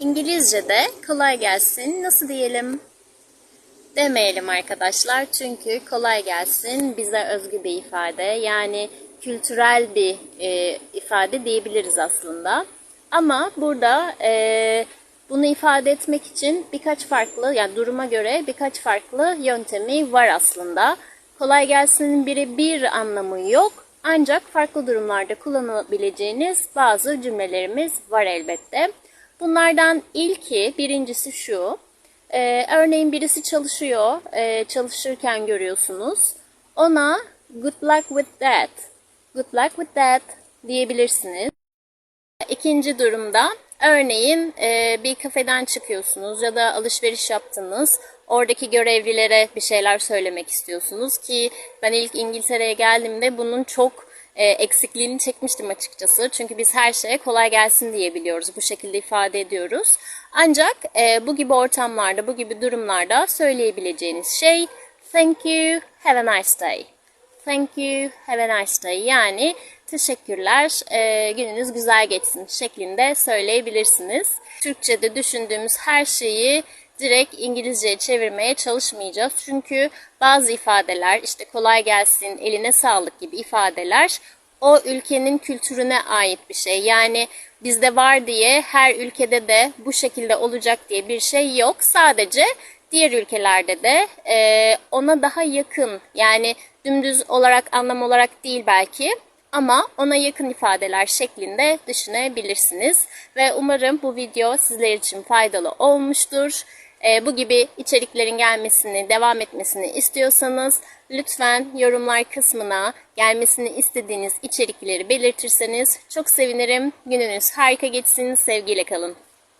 İngilizce'de kolay gelsin nasıl diyelim? Demeyelim arkadaşlar çünkü kolay gelsin bize özgü bir ifade yani kültürel bir e, ifade diyebiliriz aslında. Ama burada e, bunu ifade etmek için birkaç farklı yani duruma göre birkaç farklı yöntemi var aslında. Kolay gelsin biri bir anlamı yok ancak farklı durumlarda kullanabileceğiniz bazı cümlelerimiz var elbette. Bunlardan ilki, birincisi şu. Ee, örneğin birisi çalışıyor, e, çalışırken görüyorsunuz. Ona good luck with that, good luck with that diyebilirsiniz. İkinci durumda örneğin e, bir kafeden çıkıyorsunuz ya da alışveriş yaptınız. Oradaki görevlilere bir şeyler söylemek istiyorsunuz ki ben ilk İngiltere'ye geldiğimde bunun çok e, eksikliğini çekmiştim açıkçası. Çünkü biz her şeye kolay gelsin diye biliyoruz. Bu şekilde ifade ediyoruz. Ancak e, bu gibi ortamlarda, bu gibi durumlarda söyleyebileceğiniz şey thank you, have a nice day. Thank you, have a nice day. Yani teşekkürler, e, gününüz güzel geçsin şeklinde söyleyebilirsiniz. Türkçe'de düşündüğümüz her şeyi direkt İngilizceye çevirmeye çalışmayacağız. Çünkü bazı ifadeler işte kolay gelsin, eline sağlık gibi ifadeler o ülkenin kültürüne ait bir şey. Yani bizde var diye her ülkede de bu şekilde olacak diye bir şey yok. Sadece diğer ülkelerde de e, ona daha yakın yani dümdüz olarak anlam olarak değil belki ama ona yakın ifadeler şeklinde düşünebilirsiniz. Ve umarım bu video sizler için faydalı olmuştur. E, bu gibi içeriklerin gelmesini, devam etmesini istiyorsanız lütfen yorumlar kısmına gelmesini istediğiniz içerikleri belirtirseniz çok sevinirim. Gününüz harika geçsin, sevgiyle kalın.